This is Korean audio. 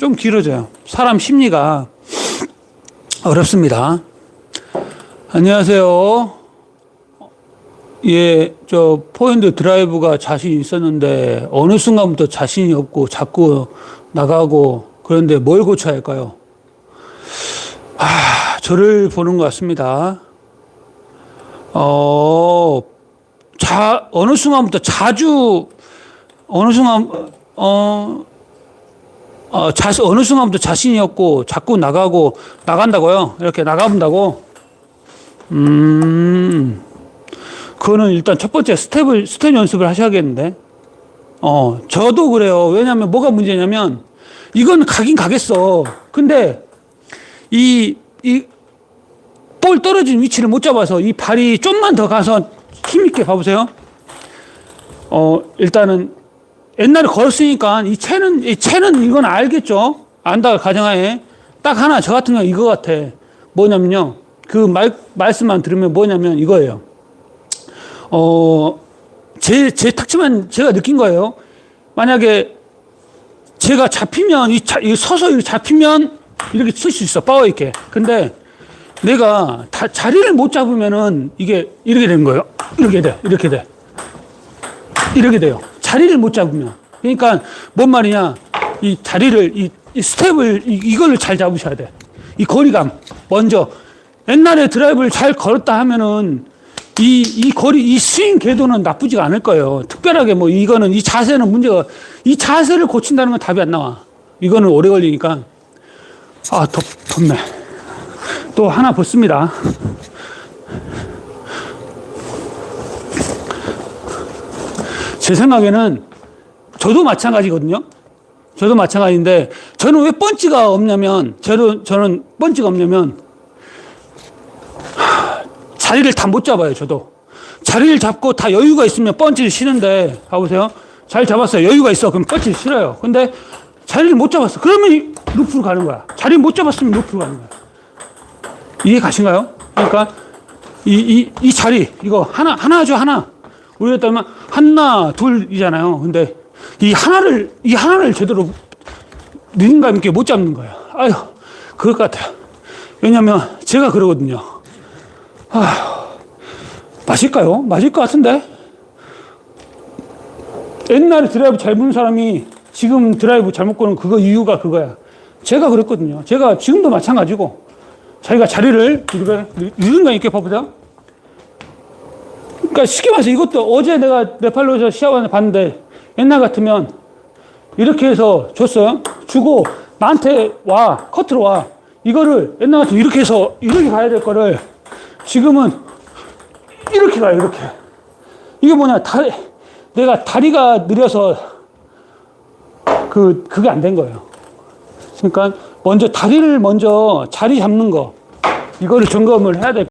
좀 길어져요. 사람 심리가 어렵습니다. 안녕하세요. 예, 저 포핸드 드라이브가 자신 있었는데 어느 순간부터 자신이 없고 자꾸 나가고 그런데 뭘 고쳐야 할까요? 아, 저를 보는 것 같습니다. 어, 자, 어느 순간부터 자주, 어느 순간, 어, 어, 자, 어느 순간부터 자신이 없고 자꾸 나가고, 나간다고요? 이렇게 나가본다고? 음, 그거는 일단 첫 번째 스텝을, 스텝 연습을 하셔야겠는데. 어, 저도 그래요. 왜냐면 뭐가 문제냐면, 이건 가긴 가겠어. 근데, 이, 이, 볼 떨어진 위치를 못 잡아서 이 발이 좀만 더 가서 힘있게 봐보세요. 어, 일단은 옛날에 걸었으니까 이 채는, 이 채는 이건 알겠죠? 안다 가정하에. 딱 하나, 저 같은 경우 이거 같아. 뭐냐면요. 그 말, 말씀만 들으면 뭐냐면 이거예요. 어, 제, 제 특징만 제가 느낀 거예요. 만약에 제가 잡히면, 이, 자, 이 서서 이렇게 잡히면 이렇게 쓸수 있어. 파워 있게. 근데 내가 다, 자리를 못 잡으면은 이게 이렇게 되는 거예요. 이렇게 돼. 이렇게 돼. 이렇게 돼요. 자리를 못 잡으면. 그러니까 뭔 말이냐. 이 자리를, 이, 이 스텝을, 이, 이거를 잘 잡으셔야 돼. 이 거리감. 먼저. 옛날에 드라이브를 잘 걸었다 하면은 이, 이 거리, 이 스윙 궤도는 나쁘지가 않을 거예요. 특별하게 뭐 이거는 이 자세는 문제가, 이 자세를 고친다는 건 답이 안 나와. 이거는 오래 걸리니까. 아, 덥, 덥네. 또 하나 벗습니다. 제 생각에는 저도 마찬가지거든요. 저도 마찬가지인데 저는 왜 펀치가 없냐면 저는 저는 펀치가 없냐면 하, 자리를 다 못 잡아요. 저도 자리를 잡고 다 여유가 있으면 펀치를 치는데 봐보세요. 잘 잡았어요. 여유가 있어. 그럼 펀치를 싫어요. 근데 자리를 못 잡았어. 그러면 이 루프로 가는 거야. 자리 못 잡았으면 루프로 가는 거야. 이해 가신가요? 그러니까 이, 이, 이 자리 이거 하나 하나죠 하나 우리가 따면 하나 둘이잖아요. 근데 이 하나를 이 하나를 제대로 누군가 있게 못 잡는 거예요. 아유 그럴 것 같아요. 왜냐하면 제가 그러거든요. 아 맞을까요? 맞을 것 같은데 옛날에 드라이브 잘 부는 사람이 지금 드라이브 잘못 거는 그거 이유가 그거야. 제가 그랬거든요. 제가 지금도 마찬가지고 자기가 자리를 누군가 있게 봐보자. 그러니까 쉽게 말해서 이것도 어제 내가 네팔로에서 시합을 봤는데 옛날 같으면 이렇게 해서 줬어요. 주고 나한테 와 커트로 와 이거를 옛날 같으면 이렇게 해서 이렇게 가야 될 거를 지금은 이렇게 가요 이렇게 이게 뭐냐 다리 내가 다리가 느려서 그 그게 안 된 거예요. 그러니까 먼저 다리를 먼저 자리 잡는 거 이거를 점검을 해야 될